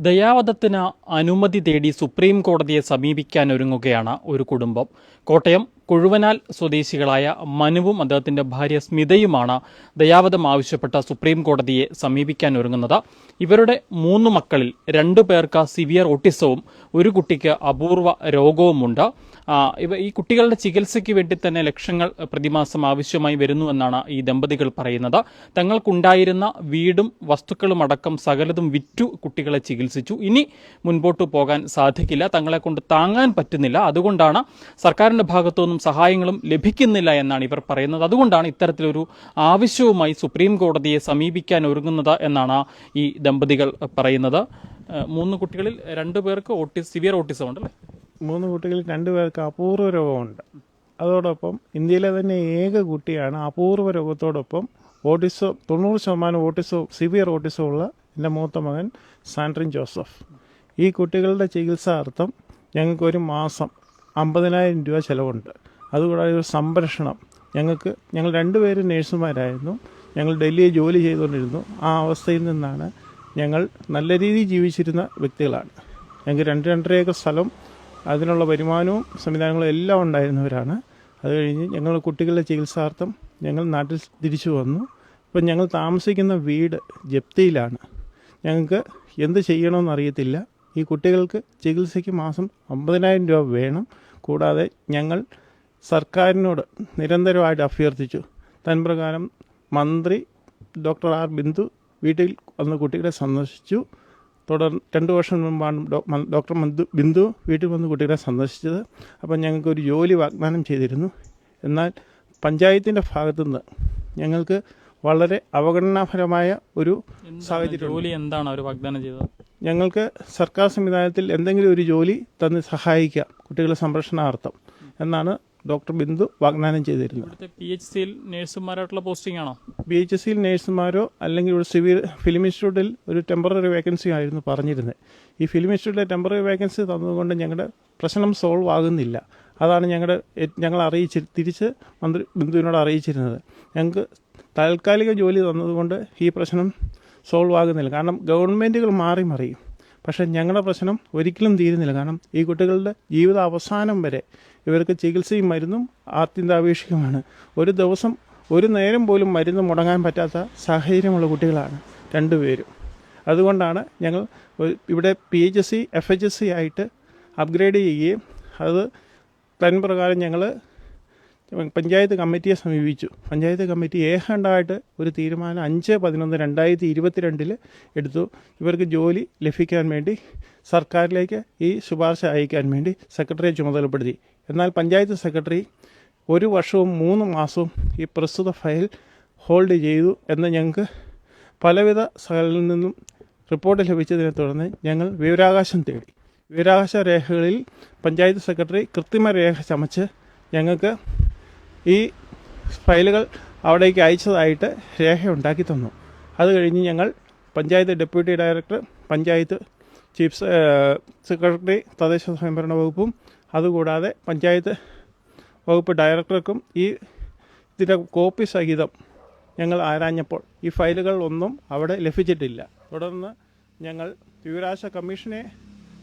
ദയാവധത്തിന് അനുമതി തേടി സുപ്രീം കോടതിയെ സമീപിക്കാൻ ഒരുങ്ങുകയാണ് ഒരു കുടുംബം. കോട്ടയം കൊഴുവനാൽ സ്വദേശികളായ മനുവും അദ്ദേഹത്തിന്റെ ഭാര്യ സ്മിതയുമാണ് ദയാവധം ആവശ്യപ്പെട്ട സുപ്രീം കോടതിയെ സമീപിക്കാൻ ഒരുങ്ങുന്നത്. ഇവരുടെ മൂന്ന് മക്കളിൽ രണ്ടു പേർക്ക് സിവിയർ ഓട്ടിസവും ഒരു കുട്ടിക്ക് അപൂർവ രോഗവുമുണ്ട്. ഇവ ഈ കുട്ടികളുടെ ചികിത്സയ്ക്ക് വേണ്ടി തന്നെ ലക്ഷങ്ങൾ പ്രതിമാസം ആവശ്യമായി വരുന്നു എന്നാണ് ഈ ദമ്പതികൾ പറയുന്നത്. തങ്ങൾക്കുണ്ടായിരുന്ന വീടും വസ്തുക്കളും അടക്കം സകലതും വിറ്റു കുട്ടികളെ ചികിത്സിച്ചു. ഇനി മുൻപോട്ട് പോകാൻ സാധിക്കില്ല. തങ്ങളെ കൊണ്ട് താങ്ങാൻ പറ്റുന്നില്ല. അതുകൊണ്ടാണ് സർക്കാരിന്റെ ഭാഗത്തുനിന്നും സഹായങ്ങളും ലഭിക്കുന്നില്ല എന്നാണ് ഇവർ പറയുന്നത്. അതുകൊണ്ടാണ് ഇത്തരത്തിലൊരു ആവശ്യവുമായി സുപ്രീം കോടതിയെ സമീപിക്കാൻ ഒരുങ്ങുന്നത് എന്നാണ് ഈ ദമ്പതികൾ പറയുന്നത്. മൂന്ന് കുട്ടികളിൽ രണ്ടു പേർക്ക് ഓട്ടി സിവിയർ ഓട്ടിസം ഉണ്ടല്ലേ? മൂന്ന് കുട്ടികളിൽ രണ്ടുപേർക്ക് അപൂർവ രോഗമുണ്ട്. അതോടൊപ്പം ഇന്ത്യയിലെ തന്നെ ഏക കുട്ടിയാണ് അപൂർവ രോഗത്തോടൊപ്പം ഓട്ടിസം തൊണ്ണൂറ് ശതമാനം ഓട്ടിസോ സിവിയർ ഓട്ടിസോ ഉള്ള എന്റെ മൂത്ത മകൻ സാൻഡ്രിൻ ജോസഫ്. ഈ കുട്ടികളുടെ ചികിത്സാർത്ഥം ഞങ്ങൾക്ക് ഒരു മാസം അമ്പതിനായിരം രൂപ ചിലവുണ്ട്. അതുകൂടാതെ ഒരു സംരക്ഷണം ഞങ്ങൾക്ക് ഞങ്ങൾ രണ്ടുപേരും നേഴ്സുമാരായിരുന്നു. ഞങ്ങൾ ഡൽഹിയിൽ ജോലി ചെയ്തുകൊണ്ടിരുന്നു. ആ അവസ്ഥയിൽ നിന്നാണ് ഞങ്ങൾ നല്ല രീതിയിൽ ജീവിച്ചിരുന്ന വ്യക്തികളാണ്. ഞങ്ങൾക്ക് രണ്ട് രണ്ടര ഏക്കർ സ്ഥലം അതിനുള്ള വരുമാനവും സംവിധാനങ്ങളും എല്ലാം ഉണ്ടായിരുന്നവരാണ്. അത് കഴിഞ്ഞ് ഞങ്ങൾ കുട്ടികളുടെ ചികിത്സാർത്ഥം ഞങ്ങൾ നാട്ടിൽ തിരിച്ചു വന്നു. ഇപ്പം ഞങ്ങൾ താമസിക്കുന്ന വീട് ജപ്തിയിലാണ്. ഞങ്ങൾക്ക് എന്ത് ചെയ്യണമെന്നറിയത്തില്ല ഈ കുട്ടികൾക്ക് ചികിത്സയ്ക്ക് മാസം അമ്പതിനായിരം രൂപ വേണം. കൂടാതെ ഞങ്ങൾ സർക്കാരിനോട് നിരന്തരമായിട്ട് അഭ്യർത്ഥിച്ചു. തൻപ്രകാരം മന്ത്രി ഡോക്ടർ ആർ ബിന്ദു വീട്ടിൽ വന്ന് കുട്ടികളെ സന്ദർശിച്ചു. തുടർ രണ്ട് വർഷം മുമ്പാണ് ഡോക്ടർ മന്ദു ബിന്ദു വീട്ടിൽ വന്ന് കുട്ടികളെ സന്ദർശിച്ചത്. അപ്പം ഞങ്ങൾക്ക് ഒരു ജോലി വാഗ്ദാനം ചെയ്തിരുന്നു. എന്നാൽ പഞ്ചായത്തിന്റെ ഭാഗത്തുനിന്ന് ഞങ്ങൾക്ക് വളരെ അവഗണനാപരമായ ഒരു സാഹചര്യം ജോലി എന്താണ് അവർ വാഗ്ദാനം ചെയ്തത്? ഞങ്ങൾക്ക് സർക്കാർ സംവിധാനത്തിൽ എന്തെങ്കിലും ഒരു ജോലി തന്ന് സഹായിക്കുക കുട്ടികളെ സംരക്ഷണാർത്ഥം എന്നാണ് ഡോക്ടർ ബിന്ദു വാഗ്ദാനം ചെയ്തിരുന്നത് ഇവിടുത്തെ പി എച്ച് സിയിൽ നഴ്സുമാരായിട്ടുള്ള പോസ്റ്റിംഗ് ആണോ? ബി എച്ച് സിയിൽ നേഴ്സുമാരോ അല്ലെങ്കിൽ ഒരു സിവിൽ ഫിലിം ഇൻസ്റ്റിറ്റ്യൂട്ടിൽ ഒരു ടെമ്പററി വേക്കൻസി ആയിരുന്നു പറഞ്ഞിരുന്നത്. ഈ ഫിലിം ഇൻസ്റ്റിറ്റ്യൂട്ടിലെ ടെമ്പററി വേക്കൻസി തന്നതുകൊണ്ട് ഞങ്ങളുടെ പ്രശ്നം സോൾവ് ആകുന്നില്ല. അതാണ് ഞങ്ങളുടെ ഞങ്ങൾ അറിയിച്ച് തിരിച്ച് മന്ത്രി ബിന്ദുവിനോട് അറിയിച്ചിരുന്നത്. ഞങ്ങൾക്ക് താൽക്കാലിക ജോലി തന്നതുകൊണ്ട് ഈ പ്രശ്നം സോൾവ് ആകുന്നില്ല. കാരണം ഗവൺമെന്റുകൾ മാറി മറിയും. പക്ഷേ ഞങ്ങളുടെ പ്രശ്നം ഒരിക്കലും തീരുന്നില്ല. കാരണം ഈ കുട്ടികളുടെ ജീവിത അവസാനം വരെ ഇവർക്ക് ചികിത്സയും മരുന്നും ആത്യന്താപേക്ഷികമാണ്. ഒരു ദിവസം ഒരു നേരം പോലും മരുന്ന് മുടങ്ങാൻ പറ്റാത്ത സാഹചര്യമുള്ള കുട്ടികളാണ് രണ്ടുപേരും. അതുകൊണ്ടാണ് ഞങ്ങൾ ഇവിടെ P H S C F H S C ആയിട്ട് അപ്ഗ്രേഡ് ചെയ്യുകയും അത് തൻ പ്രകാരം ഞങ്ങൾ പഞ്ചായത്ത് കമ്മിറ്റിയെ സമീപിച്ചു. പഞ്ചായത്ത് കമ്മിറ്റി ഏകണ്ഠമായിട്ട് ഒരു തീരുമാനം അഞ്ച് പതിനൊന്ന് രണ്ടായിരത്തി ഇരുപത്തിരണ്ടിൽ എടുത്തു. ഇവർക്ക് ജോലി ലഭിക്കാൻ വേണ്ടി സർക്കാരിലേക്ക് ഈ ശുപാർശ അയക്കാൻ വേണ്ടി സെക്രട്ടറിയെ ചുമതലപ്പെടുത്തി. എന്നാൽ പഞ്ചായത്ത് സെക്രട്ടറി ഒരു വർഷവും മൂന്ന് മാസവും ഈ പ്രസ്തുത ഫയൽ ഹോൾഡ് ചെയ്തു എന്ന് ഞങ്ങൾക്ക് പലവിധ സ്ഥലങ്ങളിൽ നിന്നും റിപ്പോർട്ട് ലഭിച്ചതിനെ തുടർന്ന് ഞങ്ങൾ വിവരാകാശം തേടി. വിവരാകാശ രേഖകളിൽ പഞ്ചായത്ത് സെക്രട്ടറി കൃത്രിമ രേഖ ചമച്ച് ഞങ്ങൾക്ക് ഈ ഫയലുകൾ അവിടേക്ക് അയച്ചതായിട്ട് രേഖ ഉണ്ടാക്കി തന്നു. അത് കഴിഞ്ഞ് ഞങ്ങൾ panchayat deputy director panchayat chief secretary തദ്ദേശ സ്വയംഭരണ വകുപ്പും അതുകൂടാതെ പഞ്ചായത്ത് വകുപ്പ് ഡയറക്ടർക്കും ഈ ഇതിന്റെ കോപ്പി സഹിതം ഞങ്ങൾ ആരാഞ്ഞപ്പോൾ ഈ ഫയലുകൾ ഒന്നും അവിടെ ലഭിച്ചിട്ടില്ല. തുടർന്ന് ഞങ്ങൾ വിവരാശ കമ്മീഷനെ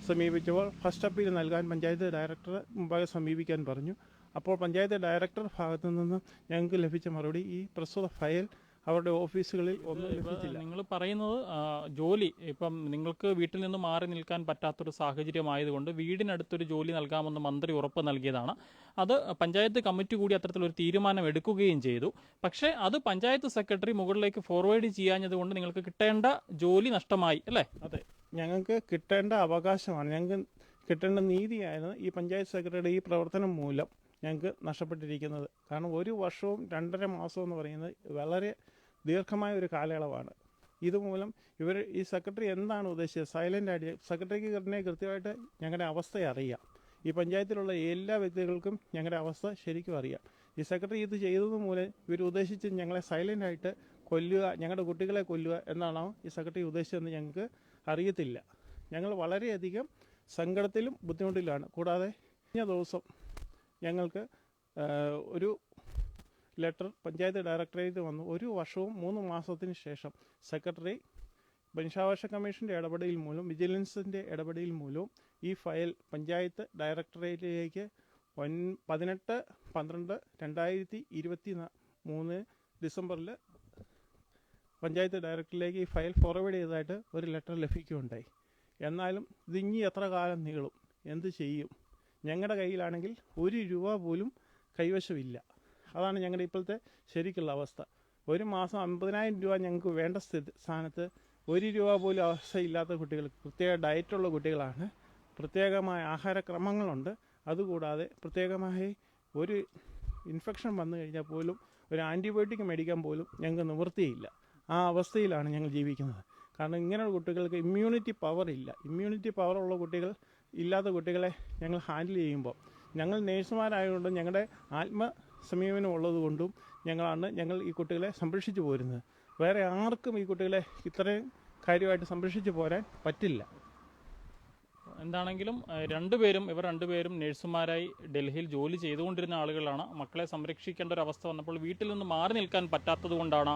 സമീപിച്ചപ്പോൾ ഫസ്റ്റ് അപ്പീൽ നൽകാൻ പഞ്ചായത്ത് ഡയറക്ടറെ മുമ്പാകെ സമീപിക്കാൻ പറഞ്ഞു. അപ്പോൾ പഞ്ചായത്ത് ഡയറക്ടർ ഭാഗത്തു നിന്ന് ഞങ്ങൾക്ക് ലഭിച്ച മറുപടി ഈ പ്രസ്തുത ഫയൽ അവരുടെ ഓഫീസുകളിൽ ഒന്നും ലഭിച്ചില്ല. നിങ്ങൾ പറയുന്നത് ജോലി ഇപ്പം നിങ്ങൾക്ക് വീട്ടിൽ നിന്ന് മാറി നിൽക്കാൻ പറ്റാത്തൊരു സാഹചര്യമായതുകൊണ്ട് വീടിനടുത്തൊരു ജോലി നൽകാമെന്ന് മന്ത്രി ഉറപ്പ് നൽകിയതാണ്. അത് പഞ്ചായത്ത് കമ്മിറ്റി കൂടി അത്തരത്തിലൊരു തീരുമാനം എടുക്കുകയും ചെയ്തു. പക്ഷേ അത് പഞ്ചായത്ത് സെക്രട്ടറി മുകളിലേക്ക് ഫോർവേഡ് ചെയ്യാഞ്ഞതുകൊണ്ട് നിങ്ങൾക്ക് കിട്ടേണ്ട ജോലി നഷ്ടമായി അല്ലേ? അതെ. ഞങ്ങൾക്ക് കിട്ടേണ്ട അവകാശമാണ്. ഞങ്ങൾക്ക് കിട്ടേണ്ട നീതിയായിരുന്നു ഈ പഞ്ചായത്ത് സെക്രട്ടറിയുടെ ഈ പ്രവർത്തനം മൂലം. ഞങ്ങൾക്ക് നഷ്ടപ്പെട്ടിരിക്കുന്നത്. കാരണം ഒരു വർഷവും രണ്ടര മാസവും എന്ന് പറയുന്നത് വളരെ ദീർഘമായ ഒരു കാലയളവാണ്. ഇതുമൂലം ഇവർ ഈ സെക്രട്ടറി എന്താണ് ഉദ്ദേശിച്ചത്? സൈലന്റ് ആയിട്ട് സെക്രട്ടറിക്ക് തന്നെ കൃത്യമായിട്ട് ഞങ്ങളുടെ അവസ്ഥ അറിയാം. ഈ പഞ്ചായത്തിലുള്ള എല്ലാ വ്യക്തികൾക്കും ഞങ്ങളുടെ അവസ്ഥ ശരിക്കും അറിയാം. ഈ സെക്രട്ടറി ഇത് ചെയ്തത് മൂലം ഇവർ ഉദ്ദേശിച്ച് ഞങ്ങളെ സൈലന്റ് ആയിട്ട് കൊല്ലുക ഞങ്ങളുടെ കുട്ടികളെ കൊല്ലുക എന്നാണോ ഈ സെക്രട്ടറി ഉദ്ദേശിച്ചതെന്ന് ഞങ്ങൾക്ക് അറിയത്തില്ല. ഞങ്ങൾ വളരെയധികം സങ്കടത്തിലും ബുദ്ധിമുട്ടിലാണ് കൂടാതെ കഴിഞ്ഞ ദിവസം ഞങ്ങൾക്ക് ഒരു ലെറ്റർ പഞ്ചായത്ത് ഡയറക്ടറേറ്റ് വന്നു. ഒരു വർഷവും മൂന്ന് മാസത്തിന് ശേഷം സെക്രട്ടറി മനുഷ്യാവകാശ കമ്മീഷന്റെ ഇടപെടൽ മൂലം വിജിലൻസിന്റെ ഇടപെടൽ മൂലവും ഈ ഫയൽ പഞ്ചായത്ത് ഡയറക്ടറേറ്റിലേക്ക് ഒൻ പതിനെട്ട് പന്ത്രണ്ട് രണ്ടായിരത്തി ഇരുപത്തി മൂന്ന് ഡിസംബറിൽ പഞ്ചായത്ത് ഡയറക്ടറിലേക്ക് ഈ ഫയൽ ഫോർവേഡ് ചെയ്തതായിട്ട് ഒരു ലെറ്റർ ലഭിക്കുകയുണ്ടായി. എന്നാലും ഇതിഞ്ഞി എത്ര കാലം നീളും? എന്ത് ചെയ്യും? ഞങ്ങളുടെ കയ്യിലാണെങ്കിൽ ഒരു രൂപ പോലും കൈവശമില്ല. അതാണ് ഞങ്ങളുടെ ഇപ്പോഴത്തെ ശരിക്കുള്ള അവസ്ഥ. ഒരു മാസം അമ്പതിനായിരം രൂപ ഞങ്ങൾക്ക് വേണ്ട സ്ഥിതി സ്ഥാനത്ത് ഒരു രൂപ പോലും അവസ്ഥയില്ലാത്ത കുട്ടികൾ പ്രത്യേക ഡയറ്റുള്ള കുട്ടികളാണ്. പ്രത്യേകമായ ആഹാരക്രമങ്ങളുണ്ട്. അതുകൂടാതെ പ്രത്യേകമായി ഒരു ഇൻഫെക്ഷൻ വന്നു കഴിഞ്ഞാൽ പോലും ഒരു ആന്റിബയോട്ടിക് മേടിക്കാൻ പോലും ഞങ്ങൾക്ക് നിവൃത്തിയില്ല. ആ അവസ്ഥയിലാണ് ഞങ്ങൾ ജീവിക്കുന്നത്. കാരണം ഇങ്ങനെയുള്ള കുട്ടികൾക്ക് ഇമ്മ്യൂണിറ്റി പവർ ഇല്ല ഇമ്മ്യൂണിറ്റി പവർ ഉള്ള കുട്ടികൾ ഇല്ലാത്ത കുട്ടികളെ ഞങ്ങൾ ഹാൻഡിൽ ചെയ്യുമ്പോൾ ഞങ്ങൾ നേഴ്സുമാരായതുകൊണ്ട് ഞങ്ങളുടെ ആത്മ സമീപനം ഉള്ളതുകൊണ്ടും ഞങ്ങളാണ് ഞങ്ങൾ ഈ കുട്ടികളെ സംരക്ഷിച്ചു പോരുന്നത്. വേറെ ആർക്കും ഈ കുട്ടികളെ ഇത്രയും കാര്യമായിട്ട് സംരക്ഷിച്ചു പോരാൻ പറ്റില്ല. എന്താണെങ്കിലും രണ്ടുപേരും ഇവർ രണ്ടുപേരും നഴ്സുമാരായി ഡൽഹിയിൽ ജോലി ചെയ്തുകൊണ്ടിരുന്ന ആളുകളാണ്. മക്കളെ സംരക്ഷിക്കേണ്ട ഒരു അവസ്ഥ വന്നപ്പോൾ വീട്ടിൽ നിന്ന് മാറി നിൽക്കാൻ പറ്റാത്തത് കൊണ്ടാണ്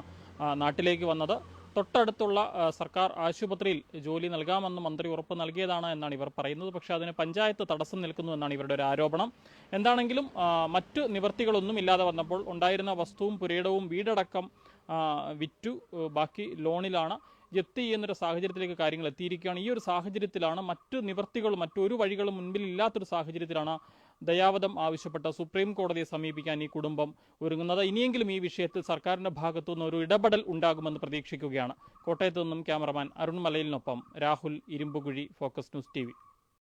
നാട്ടിലേക്ക് വന്നത്. തൊട്ടടുത്തുള്ള സർക്കാർ ആശുപത്രിയിൽ ജോലി നൽകാമെന്ന് മന്ത്രി ഉറപ്പ് നൽകിയതാണ് എന്നാണ് ഇവർ പറയുന്നത്. പക്ഷേ അതിന് പഞ്ചായത്ത് തടസ്സം നിൽക്കുന്നു എന്നാണ് ഇവരുടെ ഒരു ആരോപണം. എന്താണെങ്കിലും മറ്റു നിവർത്തികളൊന്നും ഇല്ലാതെ വന്നപ്പോൾ ഉണ്ടായിരുന്ന വസ്തുവും പുരയിടവും വീടടക്കം വിറ്റു ബാക്കി ലോണിലാണ്. എത്തി എന്നൊരു സാഹചര്യത്തിലേക്ക് കാര്യങ്ങൾ എത്തിയിരിക്കുകയാണ്. ഈ ഒരു സാഹചര്യത്തിലാണ് മറ്റു നിവർത്തികളും മറ്റൊരു വഴികളും മുൻപിൽ ഇല്ലാത്തൊരു സാഹചര്യത്തിലാണ് ദയാവധം ആവശ്യപ്പെട്ട സുപ്രീം കോടതിയെ സമീപിക്കാൻ ഈ കുടുംബം ഒരുങ്ങുന്നത്. ഇനിയെങ്കിലും ഈ വിഷയത്തിൽ സർക്കാരിന്റെ ഭാഗത്തുനിന്ന് ഒരു ഇടപെടൽ ഉണ്ടാകുമെന്ന് പ്രതീക്ഷിക്കുകയാണ്. കോട്ടയത്തു നിന്നും cameraman Arun മലയിലിനൊപ്പം Rahul Irumpukuzhi focus news T